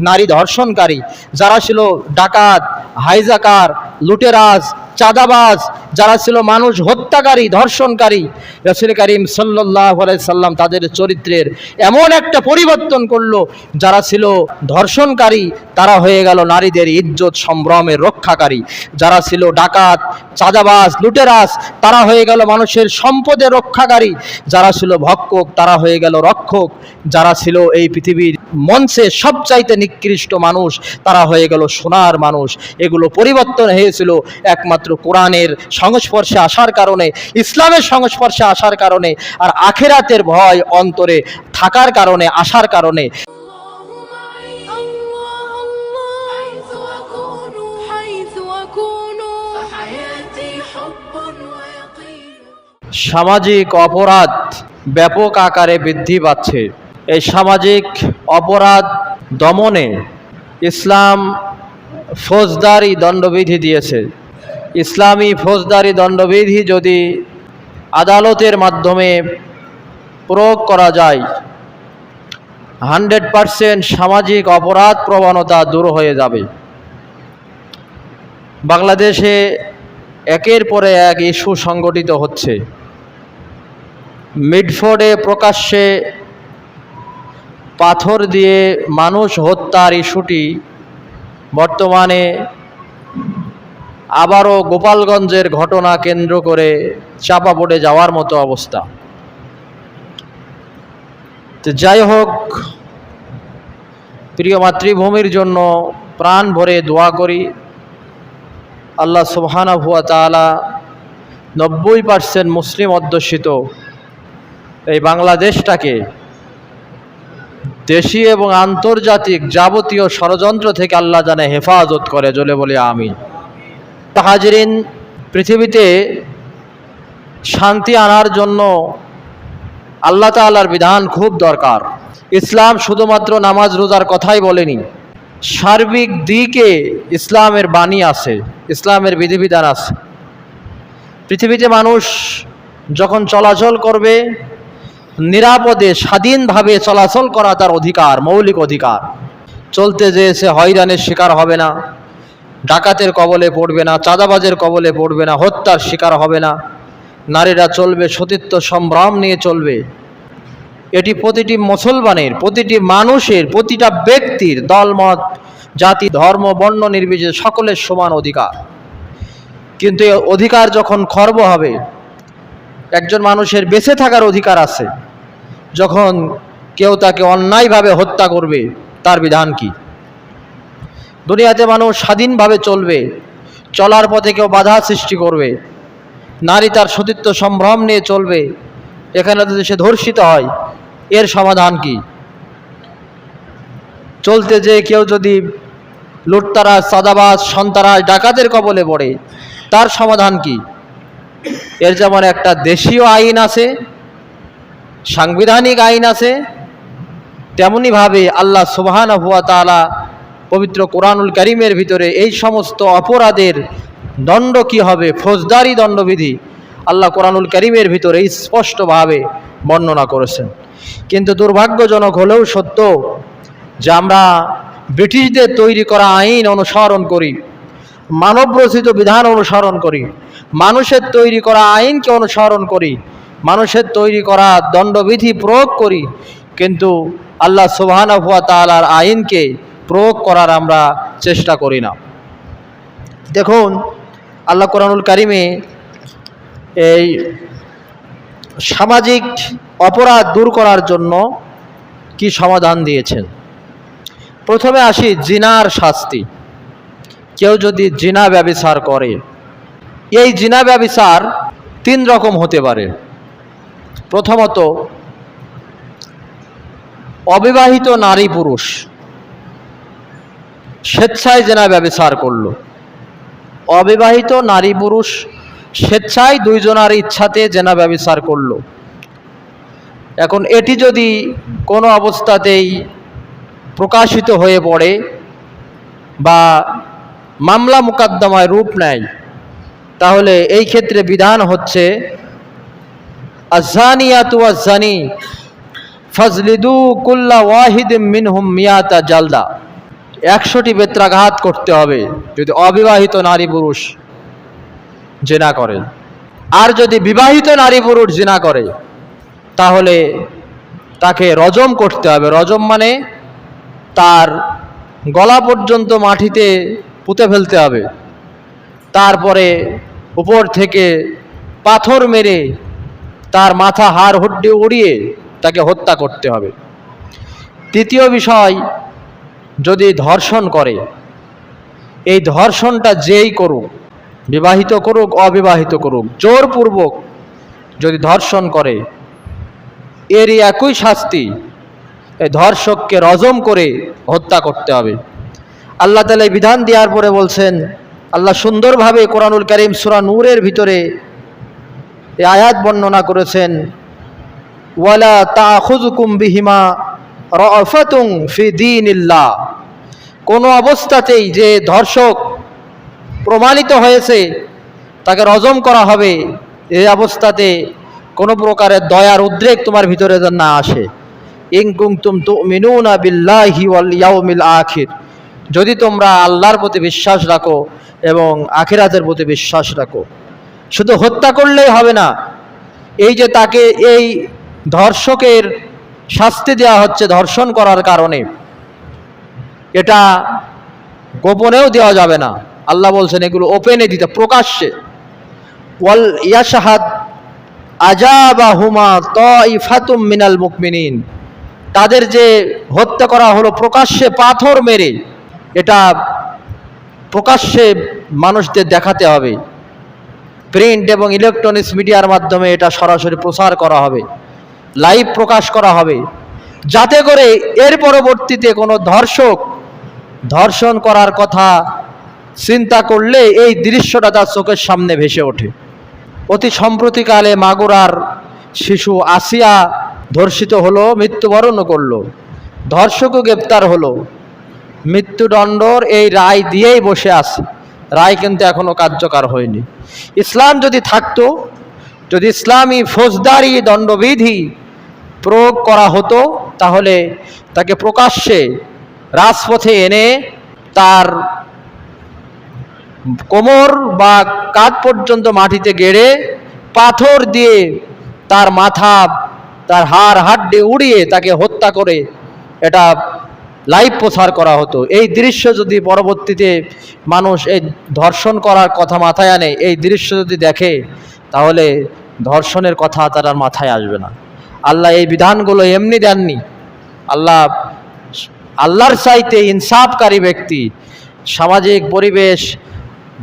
নারী ধর্ষণকারী যারা ছিল ডাকাত হাইজাকার লুটেরাজ চাঁদাবাজ যারা ছিল মানুষ হত্যাকারী, ধর্ষণকারী রসুল করিম সাল্লাম তাদের চরিত্রের এমন একটা পরিবর্তন করল, যারা ছিল ধর্ষণকারী, তারা হয়ে গেল নারীদের ইজ্জত, সম্ভ্রমের রক্ষাকারী। যারা ছিল ডাকাত, চাঁদাবাজ লুটেরাস তারা হয়ে গেল মানুষের সম্পদের রক্ষাকারী। যারা ছিল ভক্ষক, তারা হয়ে গেল রক্ষক। যারা ছিল এই পৃথিবীর মঞ্চে সবচাইতে নিকৃষ্ট মানুষ, তারা হয়ে গেল সোনার মানুষ। এগুলো পরিবর্তন হয়েছিল একমাত্র কোরআনের সংস্পর্শে আসার কারণে। কারণে, ইসলামের সংস্পর্শে আসার কারণে আর আখেরাতের ভয় অন্তরে থাকার কারণে, আসার কারণে। সামাজিক অপরাধ ব্যাপক আকারে বৃদ্ধি পাচ্ছে। এই সামাজিক অপরাধ দমনে ইসলাম ফৌজদারি দণ্ডবিধি দিয়েছে। ইসলামী ফৌজদারি দণ্ডবিধি যদি আদালতের মাধ্যমে প্রয়োগ করা যায়, হান্ড্রেড পারসেন্ট সামাজিক অপরাধ প্রবণতা দূর হয়ে যাবে। বাংলাদেশে একের পরে এক ইস্যু সংগঠিত হচ্ছে। মিডফোর্ডে প্রকাশ্যে পাথর দিয়ে মানুষ হত্যার ইস্যুটি বর্তমানে আবারও গোপালগঞ্জের ঘটনা কেন্দ্র করে চাপা পড়ে যাওয়ার মতো অবস্থা। তো যাই হোক, প্রিয় মাতৃভূমির জন্য প্রাণ ভরে দোয়া করি। আল্লাহ সুবহানা হুয়া তালা নব্বই পার্সেন্ট মুসলিম অধ্যুষিত এই বাংলাদেশটাকে দেশীয় এবং আন্তর্জাতিক যাবতীয় ষড়যন্ত্র থেকে আল্লাহ জানে হেফাজত করে জলে বলে আমি হাজিরিন পৃথিবীতে শান্তি আনার জন্য আল্লাহ তাআলার বিধান খুব দরকার। ইসলাম শুধুমাত্র নামাজ রোজার কথাই বলেনি, সার্বিক দিকে ইসলামের বাণী আছে, ইসলামের বিধিবিধান আছে। পৃথিবীতে মানুষ যখন চলাচল করবে, নিরাপদে, স্বাধীনভাবে চলাচল করা তার অধিকার, মৌলিক অধিকার। চলতে যে সে হয়রানের শিকার হবে না। ডাকাতের কবলে পড়বে না, চাঁদাবাজের কবলে পড়বে না, হত্যার শিকার হবে না। নারীরা চলবে সতীত্ব সম্ভ্রম নিয়ে চলবে। এটি প্রতিটি মুসলমানের, প্রতিটি মানুষের, প্রতিটা ব্যক্তির দলমত, জাতি, ধর্ম, বর্ণ নির্বিশেষে সকলের সমান অধিকার। কিন্তু এই অধিকার যখন খর্ব হবে, একজন মানুষের বেঁচে থাকার অধিকার আছে। যখন কেউ তাকে অন্যায়ভাবে হত্যা করবে, তার বিধান কি? দুনিয়াতে মানুষ স্বাধীনভাবে চলবে, চলার পথে কেউ বাধা সৃষ্টি করবে, নারী তার সতীত্ব সম্ভ্রম নিয়ে চলবে, এখানে যদি সে ধর্ষিত হয়, এর সমাধান কি? চলতে যে কেউ যদি লুটতারাজ সাদাবাজ সন্তারাজ ডাকাতের কবলে পড়ে, তার সমাধান কি? এর যেমন একটা দেশীয় আইন আছে, সাংবিধানিক আইন আছে, তেমনিভাবে আল্লাহ সুবহান হুয়া তালা পবিত্র কোরআনুল করিমের ভিতরে এই সমস্ত অপরাধের দণ্ড কি হবে? ফৌজদারি দণ্ডবিধি আল্লাহ কোরআনুল করিমের ভিতরে স্পষ্টভাবে বর্ণনা করেছেন। কিন্তু দুর্ভাগ্যজনক হলেও সত্য যে আমরা ব্রিটিশদের তৈরি করা আইন অনুসরণ করি, মানবরচিত বিধান অনুসরণ করি, মানুষের তৈরি করা আইনকে অনুসরণ করি, মানুষের তৈরি করা দণ্ডবিধি প্রয়োগ করি, কিন্তু আল্লাহ সুবহান হুয়া তালার আইনকে প্রয়োগ করার আমরা চেষ্টা করি না। দেখুন, আল্লাহ কোরআনুল কারিমে এই সামাজিক অপরাধ দূর করার জন্য কি সমাধান দিয়েছেন? প্রথমে আসি জিনার শাস্তি। কেউ যদি জিনা ব্যবিচার করে, এই জিনা ব্যবিচার তিন রকম হতে পারে। প্রথমত, অবিবাহিত নারী পুরুষ। স্বেচ্ছায় জেনা ব্যবিচার করল। অবিবাহিত নারী পুরুষ স্বেচ্ছায় দুইজনার ইচ্ছাতে জেনা ব্যবিচার করল। এখন এটি যদি কোনো অবস্থাতেই প্রকাশিত হয়ে পড়ে বা মামলা মোকদ্দমায় রূপ নেয়, তাহলে এই ক্ষেত্রে বিধান হচ্ছে আজানিয়াতু আজানি ফজলিদু কুল্লা ওয়াহিদ মিনহুম মিয়াতা জালদা। একশোটি বেত্রাঘাত করতে হবে যদি অবিবাহিত নারী পুরুষ জেনা করে। আর যদি বিবাহিত নারী পুরুষ জেনা করে, তাহলে তাকে রজম করতে হবে। রজম মানে তার গলা পর্যন্ত মাটিতে পুঁতে ফেলতে হবে। তারপরে উপর থেকে পাথর মেরে তার মাথা হাড় হুড্ডি উড়িয়ে তাকে হত্যা করতে হবে। তৃতীয় বিষয় যদি ধর্ষণ করে, এই ধর্ষণটা যেই করুক, বিবাহিত করুক, অবিবাহিত করুক, জোরপূর্বক যদি ধর্ষণ করে, এরই একই শাস্তি এই ধর্ষককে রজম করে হত্যা করতে হবে। আল্লাহ তালা বিধান দেওয়ার পরে বলছেন, আল্লাহ সুন্দরভাবে কোরআনুল করিম সুরা নূরের ভিতরে এই আয়াত বর্ণনা করেছেন, ওয়ালা তাখুজুকুম বিহিমা রফাতুং ফি দিনিল্লাহ। কোনো অবস্থাতেই যে ধর্ষক প্রমাণিত হয়েছে, তাকে রজম করা হবে, এই অবস্থাতে কোনো প্রকারের দয়ার উদ্রেক তোমার ভিতরে যেন না আসে। ইংকুং তুম তু মিনুনা বিল্লাহি ইয়াউমিল আখির। যদি তোমরা আল্লাহর প্রতি বিশ্বাস রাখো এবং আখিরাতের প্রতি বিশ্বাস রাখো। শুধু হত্যা করলেই হবে না, এই যে তাকে এই ধর্ষকের শাস্তি দেওয়া হচ্ছে ধর্ষণ করার কারণে। এটা গোপনেও দেওয়া যাবে না। আল্লাহ বলছেন, এগুলো ওপেনে দিতে, প্রকাশ্যে। ওয়াল ইয়াশাহাদ আজাবা হুমা তাইফাতুম মিনাল মুকমিনিন। তাদের যে হত্যা করা হলো, প্রকাশ্যে পাথর মেরে, এটা প্রকাশ্যে মানুষদের দেখাতে হবে। প্রিন্ট এবং ইলেকট্রনিক্স মিডিয়ার মাধ্যমে এটা সরাসরি প্রচার করা হবে। লাইভ প্রকাশ করা হবে। যাতে করে এর পরবর্তীতে কোনো ধর্ষক ধর্ষণ করার কথা চিন্তা করলে এই দৃশ্যটা তার চোখের সামনে ভেসে ওঠে। অতি সম্প্রতিকালে মাগুরার শিশু আসিয়া ধর্ষিত হলো মৃত্যুবরণও করল, ধর্ষকও গ্রেপ্তার হলো। মৃত্যুদণ্ডর এই রায় দিয়েই বসে আছে। রায় কিন্তু এখনও কার্যকর হয়নি। ইসলাম যদি থাকতো, যদি ইসলামী ফৌজদারি দণ্ডবিধি প্রয়োগ করা হতো, তাহলে তাকে প্রকাশ্যে রাজপথে এনে তার কোমর বা কাঁধ পর্যন্ত মাটিতে গেড়ে পাথর দিয়ে তার মাথা, তার হাড়, হাড্ডি উড়িয়ে তাকে হত্যা করে এটা লাইভ প্রচার করা হতো। এই দৃশ্য যদি পরবর্তীতে মানুষ এই ধর্ষণ করার কথা মাথায় আনে, এই দৃশ্য যদি দেখে, তাহলে ধর্ষণের কথা তার মাথায় আসবে না। আল্লাহ এই বিধানগুলো এমনি দেননি। আল্লাহ, আল্লাহর চাইতে ইনসাফকারী ব্যক্তি, সামাজিক পরিবেশ,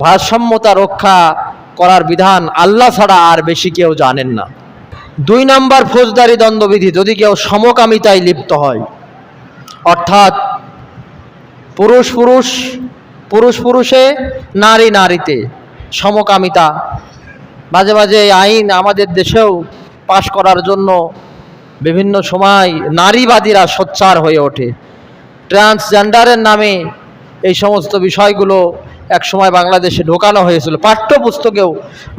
ভারসাম্যতা রক্ষা করার বিধান আল্লাহ ছাড়া আর বেশি কেউ জানেন না। দুই নম্বর ফৌজদারি দণ্ডবিধি যদি কেউ সমকামিতায় লিপ্ত হয়, অর্থাৎ পুরুষ পুরুষ পুরুষ পুরুষে, নারী নারীতে সমকামিতা, মাঝে মাঝে আইন আমাদের দেশেও পাশ করার জন্য বিভিন্ন সময় নারীবাদীরা সোচ্চার হয়ে ওঠে। ট্রান্সজেন্ডারের নামে এই সমস্ত বিষয়গুলো এক সময় বাংলাদেশে ঢোকানো হয়েছিল, পাঠ্যপুস্তকেও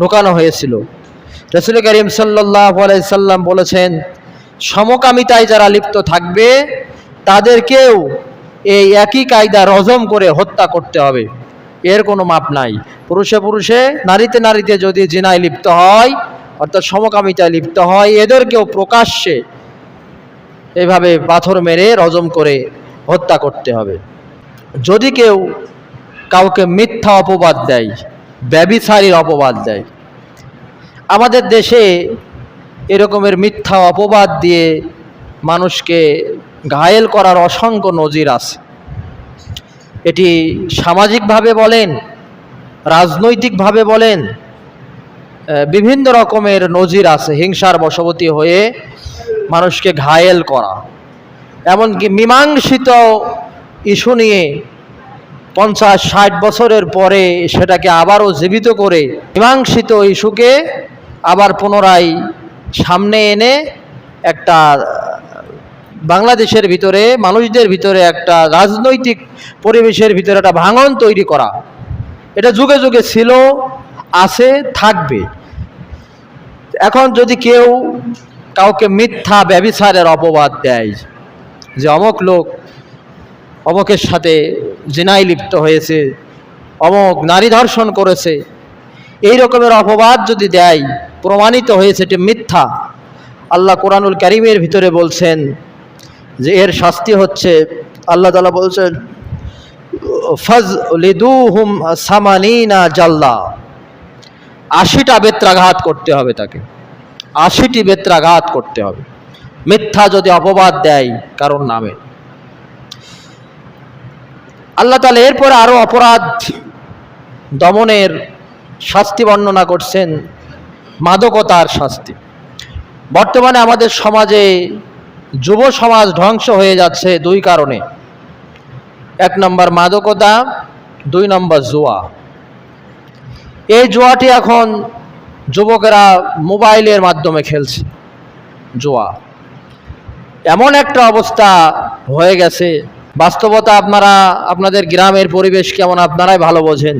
ঢোকানো হয়েছিল। রসুল করিম সাল্লাহ সাল্লাম বলেছেন, সমকামিতায় যারা লিপ্ত থাকবে, তাদেরকেও এই একই কায়দা রজম করে হত্যা করতে হবে। এর কোনো মাপ নাই। পুরুষে পুরুষে, নারীতে নারীতে যদি জিনায় লিপ্ত হয় অর্থাৎ সমকামিতায় লিপ্ত হয়। এদেরকেও প্রকাশ্যে এভাবে পাথর মেরে রজম করে হত্যা করতে হবে। যদি কেউ কাউকে মিথ্যা অপবাদ দেয়, ব্যবিচারীর অপবাদ দেয়, আমাদের দেশে এরকমের মিথ্যা অপবাদ দিয়ে মানুষকে ঘায়েল করার অসংখ্য নজির আছে। এটি সামাজিকভাবে বলেন, রাজনৈতিকভাবে বলেন বিভিন্ন রকমের নজির আছে, হিংসার বশবতী হয়ে মানুষকে ঘায়েল করা। এমনকি মীমাংসিত ইস্যু নিয়ে পঞ্চাশ, ষাট বছরের পরে সেটাকে আবারও জীবিত করে মীমাংসিত ইস্যুকে আবার পুনরায় সামনে এনে একটা বাংলাদেশের ভিতরে, মানুষদের ভিতরে একটা রাজনৈতিক পরিবেশের ভিতরে একটা ভাঙন তৈরি করা। এটা যুগে যুগে ছিল, আছে, থাকবে। এখন যদি কেউ কাউকে মিথ্যা ব্যবিচারের অপবাদ দেয়, যে অমক লোক অমকের সাথে জিনায় লিপ্ত হয়েছে, অমক নারী ধর্ষণ করেছে, এই রকমের অপবাদ যদি দেয়, প্রমাণিত হয়েছে এটি মিথ্যা। আল্লাহ কোরআনুল করিমের ভিতরে বলছেন যে এর শাস্তি হচ্ছে, আল্লাহ তালা বলছেন ফজ লিদু হুম সামানিনা জাল্লা। আশিটা বেত্রাঘাত করতে হবে তাকে। আশিটি বেত্রাঘাত করতে হবে। মিথ্যা যদি অপবাদ দেয় কারণ নামে। আল্লাহ তালা এরপরে আরও অপরাধ দমনের শাস্তি বর্ণনা করছেন, মাদকতার শাস্তি। বর্তমানে আমাদের সমাজে যুব সমাজ ধ্বংস হয়ে যাচ্ছে দুই কারণে। এক নম্বর মাদকতা, দুই নম্বর জুয়া। এই জুয়াটি এখন যুবকেরা মোবাইলের মাধ্যমে খেলছে, জুয়া। এমন একটা অবস্থা হয়ে গেছে, বাস্তবতা আপনারা, আপনাদের গ্রামের পরিবেশ কেমন আপনারাই ভালো বোঝেন।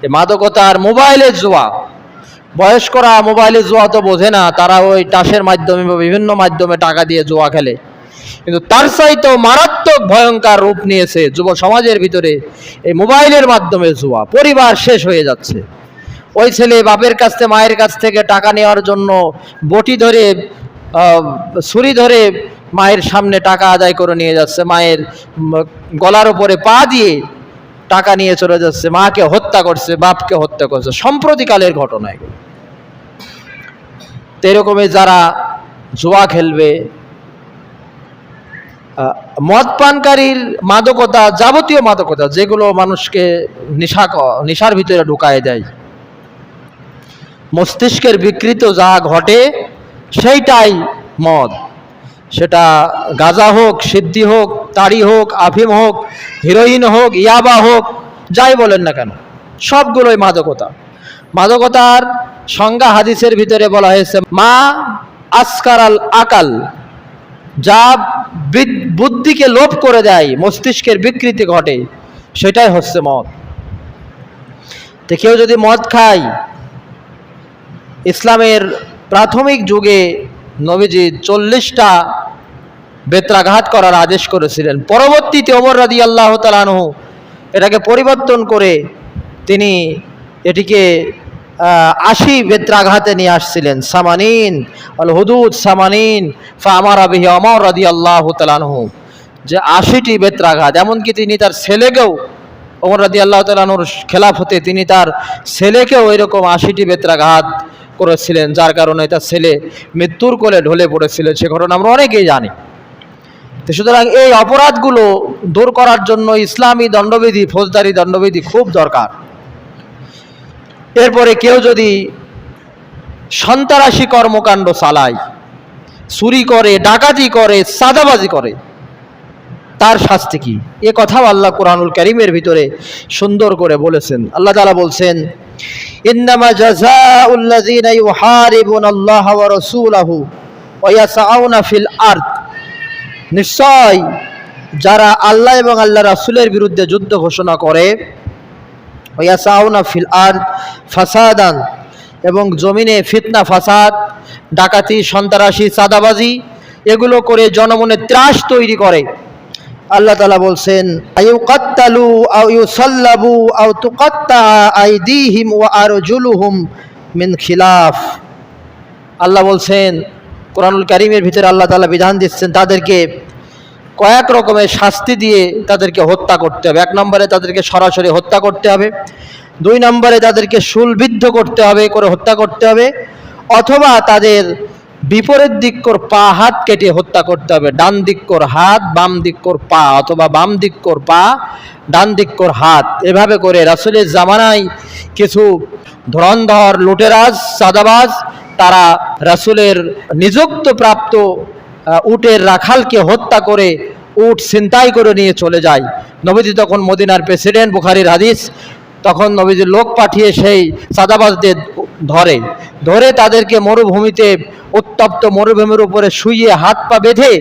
যে মাদকতার মোবাইলের জুয়া, বয়স্করা মোবাইলে জুয়া তো বোঝে না, তারা ওই টাসের মাধ্যমে বা বিভিন্ন মাধ্যমে টাকা দিয়ে জুয়া খেলে। কিন্তু তার চাইতেও মারাত্মক ভয়ঙ্কর রূপ নিয়েছে যুব সমাজের ভিতরে এই মোবাইলের মাধ্যমে জুয়া পরিবার শেষ হয়ে যাচ্ছে। ওই ছেলে বাপের কাছ থেকে, মায়ের কাছ থেকে টাকা নেওয়ার জন্য বটি ধরে ছুরি ধরে মায়ের সামনে টাকা আদায় করে নিয়ে যাচ্ছে। মায়ের গলার উপরে পা দিয়ে টাকা নিয়ে চলে যাচ্ছে। মাকে হত্যা করছে, বাপকে হত্যা করছে। সম্প্রতিকালের ঘটনা এগুলো। এরকমই যারা জুয়া খেলবে মদ পানকারীর মাদকতা, যাবতীয় মাদকতা, যেগুলো মানুষকে নিশা নিশার ভিতরে ঢুকায় দেয়। মস্তিষ্কের বিকৃত যা ঘটে, সেইটাই মদ। সেটা গাঁজা হোক, সিদ্ধি হোক, তাড়ি হোক, আফিম হোক, হিরোইন হোক, ইয়াবা হোক, যাই বলেন না কেন, সবগুলোই মাদকতা। মাদকতার সংজ্ঞা হাদিসের ভিতরে বলা হয়েছে, মা আসকার আল আকাল যা বৃদ- বুদ্ধিকে লোপ করে দেয়, মস্তিষ্কের বিকৃতি ঘটে, সেটাই হচ্ছে মদ। তো কেউ যদি মদ খায়, ইসলামের প্রাথমিক যুগে নবীজি চল্লিশটা বেত্রাঘাত করার আদেশ করেছিলেন। পরবর্তীতে ওমর রাদি আল্লাহ তালানহু এটাকে পরিবর্তন করে তিনি এটিকে আশি বেত্রাঘাতে নিয়ে আসছিলেন। সামানিন, আল হুদুদ সামানিন ফা আমার আবিহি অমর রাদি আল্লাহ তালানহু যে আশিটি বেত্রাঘাত, এমনকি তিনি তার ছেলেকেও, ওমর রাদি আল্লাহ তালানুর খেলাফতে তিনি তার ছেলেকেও এরকম আশিটি বেত্রাঘাত করেছিলেন, যার কারণে তার ছেলে মৃত্যুর কোলে ঢলে পড়েছিল, সে ঘটনা আমরা অনেকেই জানি। তো সুতরাং এই অপরাধগুলো দূর করার জন্য ইসলামী দণ্ডবিধি, ফৌজদারি দণ্ডবিধি খুব দরকার। এরপরে কেউ যদি সন্ত্রাসী কর্মকাণ্ড চালায়, চুরি করে, ডাকাতি করে সাদাবাজি করে, তার শাস্তি কি? এ কথাও আল্লাহ কোরআনুল করিমের ভিতরে সুন্দর করে বলেছেন। আল্লাহ তাআলা বলছেন, ইন্নামা জাযাউল্লাযীনা ইউহারিবুনা আল্লাহ ওয়া রাসূলাহু ওয়া ইয়াসআউনা ফিল আরদ। নিশ্চয় যারা আল্লাহ এবং আল্লাহ রাসূলের বিরুদ্ধে যুদ্ধ ঘোষণা করে ওয়া ইয়াসআউনা ফিল আরদ ফাসাদান এবং জমিনে ফিতনা, ফাসাদ, ডাকাতি, সন্ত্রাসী, চাঁদাবাজি, এগুলো করে জনমনে ত্রাস তৈরি করে। আল্লাহ তালা বলছেন আয়ু কাত্তালু আউ সাল্লাবু আউ তুকাত্তা আইদিহিম ওয়া আরজুলুহুম মিন খিলাফ। আল্লাহ বলছেন, কোরআনুল কারিমের ভিতরে আল্লাহ তালা বিধান দিচ্ছেন তাদেরকে কয়েক রকমের শাস্তি দিয়ে তাদেরকে হত্যা করতে হবে। এক নম্বরে তাদেরকে সরাসরি হত্যা করতে হবে। দুই নম্বরে তাদেরকে শুলবিদ্ধ করতে হবে, করে হত্যা করতে হবে। অথবা তাদের বিপরীত দিক কর পা, হাত কেটে হত্যা করতে হবে। ডান দিক কর হাত, বাম দিক কর পা অথবা বাম দিক কর পা, ডান দিক কর হাত। এভাবে করে রাসুলের জামানায় কিছু ধরন্ধর লুটেরাজ সাদাবাজ তারা রাসুলের নিযুক্ত প্রাপ্ত উটের রাখালকে হত্যা করে উট ছিনতাই করে নিয়ে চলে যায়। নবীজি তখন মদিনার প্রেসিডেন্ট বুখারির হাদিস, তখন নবীজি লোক পাঠিয়ে সেই সাদাবাজদের ধরে। ধরে তাদেরকে মরুভূমিতে, উত্তপ্ত মরুভূমির উপরে শুইয়ে হাত পা বেঁধে,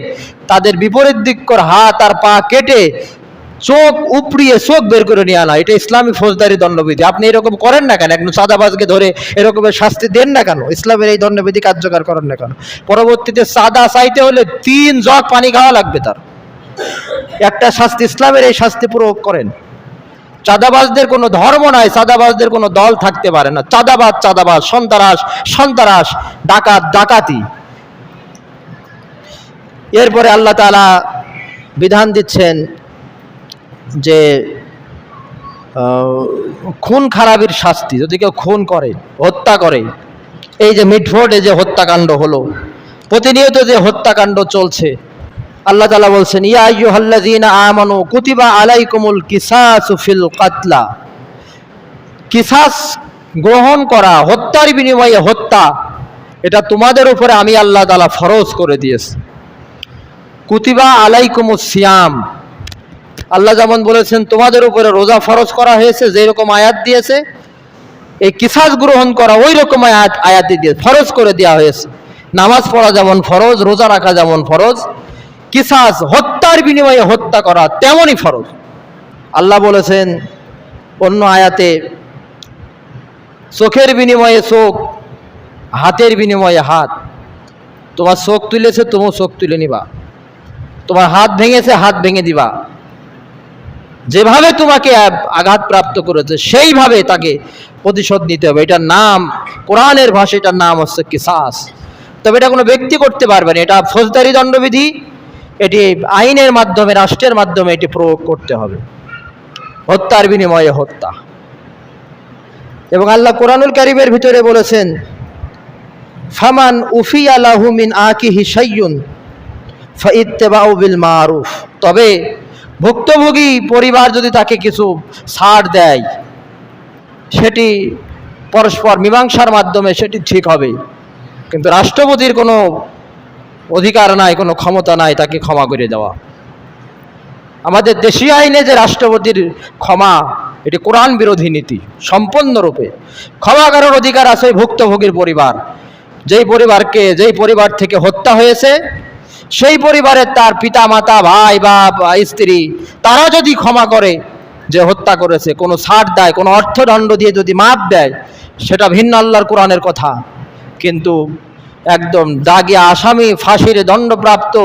তাদের বিপরীত দিক কর হাত আর পা কেটে চোখ উপড়িয়ে চোখ বের করে নিয়ে আনা, এটা ইসলামী ফৌজদারি দণ্ডবিধি। আপনি এরকম করেন না কেন? একজন সাদাবাজকে ধরে এরকমের শাস্তি দেন না কেন? ইসলামের এই দণ্ডবিধি কার্যকর করেন না কেন? পরবর্তীতে সাদা চাইতে হলে তিন জগ পানি খাওয়া লাগবে তার। একটা শাস্তি ইসলামের, এই শাস্তি প্রয়োগ করেন। চাঁদাবাজদের কোনো ধর্ম নাই, চাঁদাবাজদের কোনো দল থাকতে পারে না। চাঁদাবাজ চাঁদাবাজ, সন্তারাস সন্তারাস, ডাকাত, ডাকাতি। এরপরে আল্লাহ তালা বিধান দিচ্ছেন যে খুন খারাপির শাস্তি, যদি কেউ খুন করে, হত্যা করে, এই যে মিটফোর্ডে যে হত্যাকাণ্ড হলো, প্রতিনিয়ত যে হত্যাকাণ্ড চলছে, আল্লাহ তালা বলছেন, ইয়া আইয়ুহাল্লাযীনা আমানু কুতিবা আলাইকুমুল কিসাসু ফিল কাতলা। কিসাস গ্রহণ করা, হত্যার বিনিময়ে হত্যা, এটা তোমাদের উপরে আমি আল্লাহ তালা ফরজ করে দিয়েছি। কুতিবা আলাইকুমুস সিয়াম। আল্লাহ যেমন বলেছেন, তোমাদের উপরে রোজা ফরজ করা হয়েছে যেই রকম আয়াত দিয়েছে, এই কিসাস গ্রহণ করা ওই রকম আয়াত আয়াতে দিয়ে ফরজ করে দেওয়া হয়েছে। নামাজ পড়া যেমন ফরজ, রোজা রাখা যেমন ফরজ, কিসাস, হত্যার বিনিময়ে হত্যা করা তেমনই ফরজ। আল্লাহ বলেছেন, অন্য আয়াতে, চোখের বিনিময়ে চোখ, হাতের বিনিময়ে হাত। তোমার চোখ তুলেছে, তুমিও চোখ তুলে নিবা। তোমার হাত ভেঙেছে, হাত ভেঙে দিবা। যেভাবে তোমাকে আঘাতপ্রাপ্ত করেছে, সেইভাবে তাকে প্রতিশোধ নিতে হবে। এটার নাম, কোরআনের ভাষা এটার নাম হচ্ছে কিসাস। তবে এটা কোনো ব্যক্তি করতে পারবে না। এটা ফৌজদারি দণ্ডবিধি, এটি আইনের মাধ্যমে, রাষ্ট্রের মাধ্যমে এটি প্রয়োগ করতে হবে। হত্যার বিনিময়ে হত্যা। এবং আল্লাহ কোরআনুল কারিমের ভিতরে বলেছেন, ফামান উফি আলাহু মিন আকিহি সাইয়ুন ফাইত্তেবাউ বিল মারুফ। তবে ভুক্তভোগী পরিবার যদি তাকে কিছু ছাড় দেয়, সেটি পরস্পর মীমাংসার মাধ্যমে সেটি ঠিক হবে। কিন্তু রাষ্ট্রপতির কোনো অধিকার নাই, কোনো ক্ষমতা নাই তাকে ক্ষমা করে দেওয়া। আমাদের দেশীয় আইনে যে রাষ্ট্রপতির ক্ষমা, এটি কোরআন বিরোধী নীতি, সম্পূর্ণরূপে। ক্ষমা করার অধিকার আছে ভুক্তভোগীর পরিবার। যেই পরিবারকে, যেই পরিবার থেকে হত্যা হয়েছে সেই পরিবারের তার পিতা মাতা ভাই বা স্ত্রী, তারা যদি ক্ষমা করে যে হত্যা করেছে, কোনো ছাড় দেয়, কোনো অর্থদণ্ড দিয়ে যদি মাপ দেয়, সেটা ভিন্ন আল্লাহর কোরআনের কথা। কিন্তু একদম দাগে আসামি, ফাঁসির দণ্ডপ্রাপ্ত,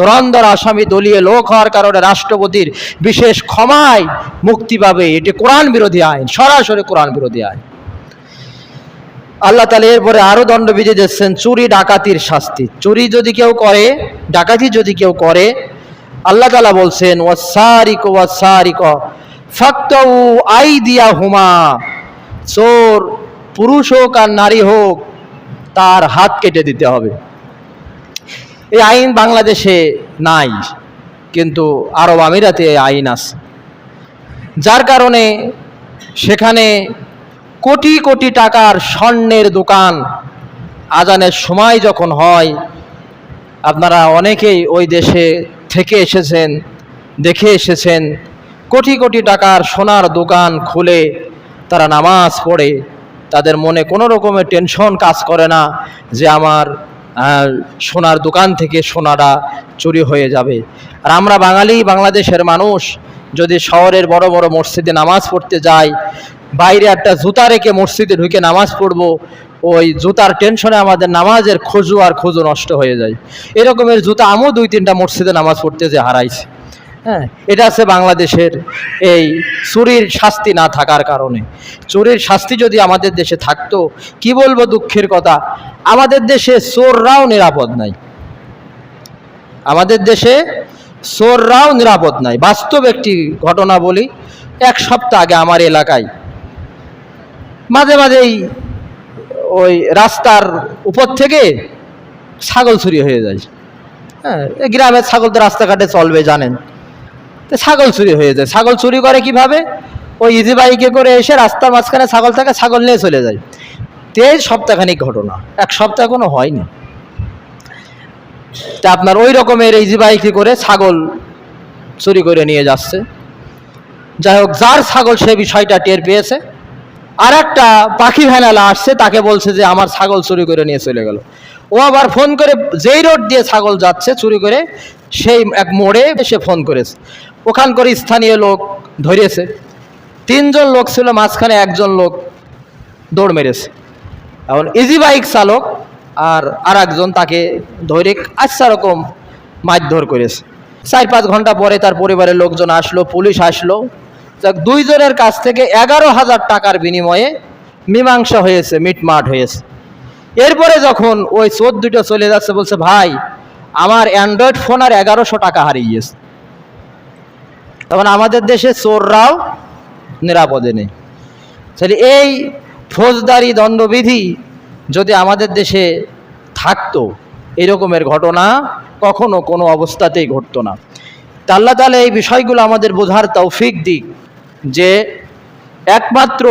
ধরন্ধর আসামি, দলীয় লোক হওয়ার কারণে রাষ্ট্রপতির বিশেষ ক্ষমায় মুক্তি পাবে, এটি কোরআন বিরোধী আইন, সরাসরি কোরআন বিরোধী আইন। আল্লাহ তালা এরপরে আরও দণ্ডবিধি দিচ্ছেন চুরি, ডাকাতির শাস্তি। চুরি যদি কেউ করে, ডাকাতি যদি কেউ করে, আল্লাহ তালা বলছেন ওয়াসারিক ওয়াসারিক ফাক্তাউ আই দিয়া হুমা চোর, পুরুষ হোক আর নারী হোক, তার হাত কেটে দিতে হবে। এই আইন বাংলাদেশে নাই, কিন্তু আরব আমিরাতে আইন আছে। যার কারণে সেখানে কোটি কোটি টাকার স্বর্ণের দোকান আজানের সময় যখন হয়, আপনারা অনেকেই ওই দেশে থেকে এসেছেন, দেখে এসেছেন, কোটি কোটি টাকার সোনার দোকান খুলে তারা নামাজ পড়ে, তাদের মনে কোনো রকমের টেনশন কাজ করে না যে আমার সোনার দোকান থেকে সোনাটা চুরি হয়ে যাবে। আর আমরা বাঙালি বাংলাদেশের মানুষ যদি শহরের বড় বড় মসজিদে নামাজ পড়তে যাই বাইরে একটা জুতা রেখে মসজিদে ঢুকে নামাজ পড়ব, ওই জুতার টেনশনে আমাদের নামাজের খোঁজু আর খোঁজু নষ্ট হয়ে যায়। এরকমের জুতা আমিও দুই তিনটা মসজিদে নামাজ পড়তে যে হারাইছি। হ্যাঁ এটা আছে বাংলাদেশের এই চুরির শাস্তি না থাকার কারণে। চোরের শাস্তি যদি আমাদের দেশে থাকতো, কি বলব দুঃখের কথা? আমাদের দেশে চোররাও নিরাপদ নাই। আমাদের দেশে চোররাও নিরাপদ নাই। বাস্তব একটি ঘটনা বলি, এক সপ্তাহ আগে আমার এলাকায় মাঝে মাঝেই ওই রাস্তার উপর থেকে ছাগল চুরি হয়ে যায়। হ্যাঁ গ্রামের ছাগল তো রাস্তাঘাটে চলবে, জানেন। তো ছাগল চুরি হয়ে যায়। ছাগল চুরি করে কীভাবে? ওই ইজি বাইকে করে এসে রাস্তার মাঝখানে ছাগল থাকে, ছাগল নিয়ে চলে যায়। তেইশ সপ্তাহখানিক ঘটনা। এক সপ্তাহ কোনো হয়নি। তা আপনার ওই রকমের ইজি বাইকে করে ছাগল চুরি করে নিয়ে যাচ্ছে। যাই হোক, যার ছাগল সে বিষয়টা টের পেয়েছে। আর একটা পাখি ভ্যানালা আসছে, তাকে বলছে যে আমার ছাগল চুরি করে নিয়ে চলে গেল। ও আবার ফোন করে যেই রোড দিয়ে ছাগল যাচ্ছে চুরি করে, সেই এক মোড়ে সে ফোন করেছে। ওখান করে স্থানীয় লোক ধরেছে। তিনজন লোক ছিল, মাঝখানে একজন লোক দৌড় মেরেছে। এখন ইজি বাইক চালক আর আর একজন তাকে ধরে আচ্ছা রকম মারধর করেছে। চার পাঁচ ঘণ্টা পরে তার পরিবারের লোকজন আসলো, পুলিশ আসলো। দুইজনের কাছ থেকে এগারো হাজার টাকার বিনিময়ে মীমাংসা হয়েছে, মিটমাট হয়েছে। এরপরে যখন ওই চোর দুটো চলে যাচ্ছে, বলছে, ভাই, আমার অ্যান্ড্রয়েড ফোন আর এগারোশো টাকা হারিয়ে গেছে। তখন আমাদের দেশে চোররাও নিরাপদে নেই। তাহলে এই ফৌজদারি দণ্ডবিধি যদি আমাদের দেশে থাকতো, এরকমের ঘটনা কখনো কোনো অবস্থাতেই ঘটতো না। তা আল্লাহ তাহলে এই বিষয়গুলো আমাদের বোঝার তৌফিক দিক। যে একমাত্র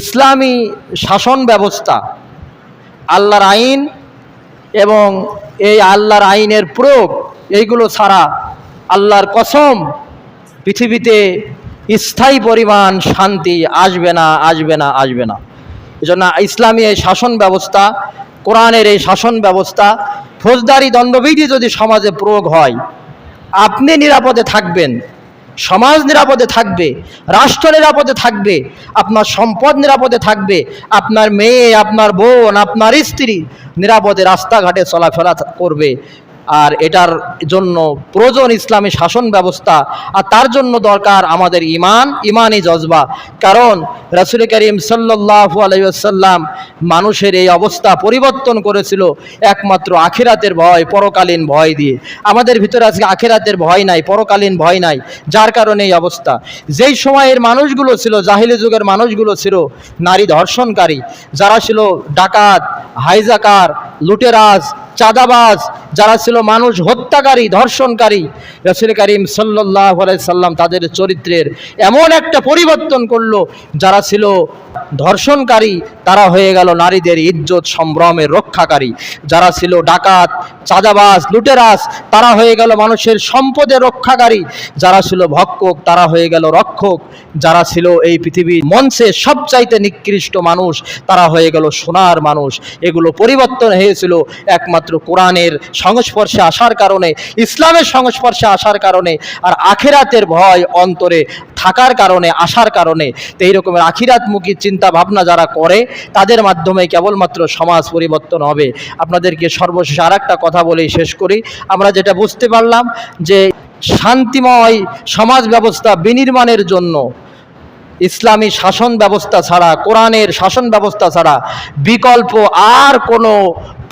ইসলামী শাসন ব্যবস্থা, আল্লাহর আইন এবং এই আল্লাহর আইনের প্রয়োগ, এইগুলো ছাড়া আল্লাহর কসম পৃথিবীতে স্থায়ী পরিমাণ শান্তি আসবে না আসবে না আসবে না। এজন্য ইসলামী এই শাসন ব্যবস্থা, কোরআনের এই শাসন ব্যবস্থা, ফৌজদারি দণ্ডবিধি যদি সমাজে প্রয়োগ হয়, আপনি নিরাপদে থাকবেন। সমাজ নিরাপদে থাকবে, রাষ্ট্র নিরাপদে থাকবে, আপনার সম্পদ নিরাপদে থাকবে, আপনার মেয়ে, আপনার বোন, আপনার স্ত্রী নিরাপদে রাস্তাঘাটে চলাফেরা করবে। আর এটার জন্য প্রয়োজন ইসলামী শাসন ব্যবস্থা, আর তার জন্য দরকার আমাদের ইমান ইমানই জজবা। কারণ রাসুল করিম সাল্লাহু আলাইসাল্লাম মানুষের এই অবস্থা পরিবর্তন করেছিল একমাত্র আখিরাতের ভয়, পরকালীন ভয় দিয়ে। আমাদের ভিতরে আজকে আখিরাতের ভয় নাই, পরকালীন ভয় নাই, যার কারণে এই অবস্থা। যেই সময়ের মানুষগুলো ছিল, জাহিলি যুগের মানুষগুলো ছিল, নারী ধর্ষণকারী, যারা ছিল ডাকাত, হাইজাকার, লুটেরাজ চাঁদাবাজ, যারা ছিল মানুষ হত্যাকারী, ধর্ষণকারী। রসুল করিম সাল্লাহ সাল্লাম তাদের চরিত্রের এমন একটা পরিবর্তন করল, যারা ছিল ধর্ষণকারী তারা হয়ে গেল নারীদের ইজ্জত সম্ভ্রমের রক্ষাকারী। যারা ছিল ডাকাত, চাঁদাবাজ লুটেরাস তারা হয়ে গেল মানুষের সম্পদের রক্ষাকারী। যারা ছিল ভক্ষক, তারা হয়ে গেল রক্ষক। যারা ছিল এই পৃথিবীর মঞ্চে সবচাইতে নিকৃষ্ট মানুষ, তারা হয়ে গেল সোনার মানুষ। এগুলো পরিবর্তন হয়েছিল একমাত্র কোরআনের সংস্পর্শে আসার কারণে, ইসলামের সংস্পর্শে আসার কারণে, আর আখেরাতের ভয় অন্তরে থাকার কারণে, আসার কারণে, তো এই রকমের আখিরাতমুখী চিন্তা ভাবনা যারা করে, তাদের মাধ্যমে কেবলমাত্র সমাজ পরিবর্তন হবে। আপনাদেরকে সর্বশেষ আর কথা বলেই শেষ করি। আমরা যেটা বুঝতে পারলাম যে, শান্তিময় সমাজ ব্যবস্থা বিনির্মাণের জন্য ইসলামী শাসন ব্যবস্থা ছাড়া, কোরআনের শাসন ব্যবস্থা ছাড়া বিকল্প আর কোনো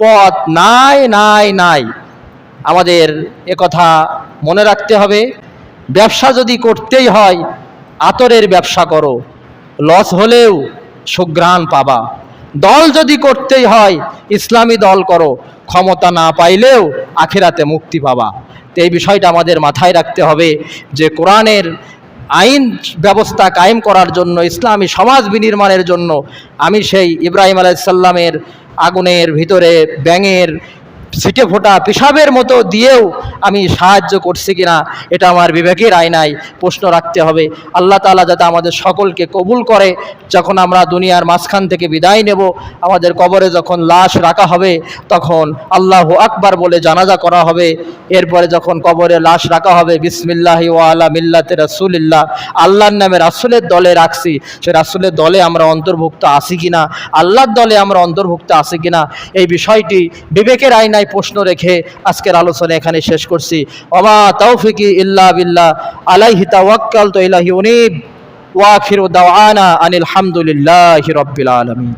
পথ নাই নাই নাই। আমাদের কথা মনে রাখতে হবে। ব্যবসা যদি করতেই হয় আতরের ব্যবসা করো। লস হলেও সুঘ্রাণ পাবা। দল যদি করতেই হয়, ইসলামী দল করো। ক্ষমতা না পাইলেও আখেরাতে মুক্তি পাবা। তো এই বিষয়টা আমাদের মাথায় রাখতে হবে যে কোরআনের আইন ব্যবস্থা কায়েম করার জন্য, ইসলামী সমাজ বিনির্মাণের জন্য আমি সেই ইব্রাহিম আলাইসাল্লামের আগুনের ভিতরে, ব্যাঙের ছিটে ফোটা পেশাবের মতো দিয়েও আমি সাহায্য করছি কিনা, এটা আমার বিবেকের আয়নায় প্রশ্ন রাখতে হবে। আল্লাহ তাআলা যাতে আমাদের সকলকে কবুল করে। যখন আমরা দুনিয়ার মাঝখান থেকে বিদায় নেব, আমাদের কবরে যখন লাশ রাখা হবে, তখন আল্লাহ আকবার বলে জানাজা করা হবে। এরপরে যখন কবরে লাশ রাখা হবে, বিসমিল্লাহ ওয়ালা মিল্লাতে রাসুলিল্লাহ, আল্লাহর নামে রাসুলের দলে রাখছি। সে রাসুলের দলে আমরা অন্তর্ভুক্ত আছি কিনা, আল্লাহর দলে আমরা অন্তর্ভুক্ত আছি কিনা, এই বিষয়টি বিবেকের আইনায় প্রশ্ন রেখে আজকের আলোচনা এখানে শেষ করছি। অমা তৌফিকি ইল্লা বিল্লাহ। আলাইহি তাওয়াক্কাল তো ইলাহি উনিব ওয়াখিরু দাওয়ানা আনিল হামদুলিল্লাহি রাব্বিল আলামিন।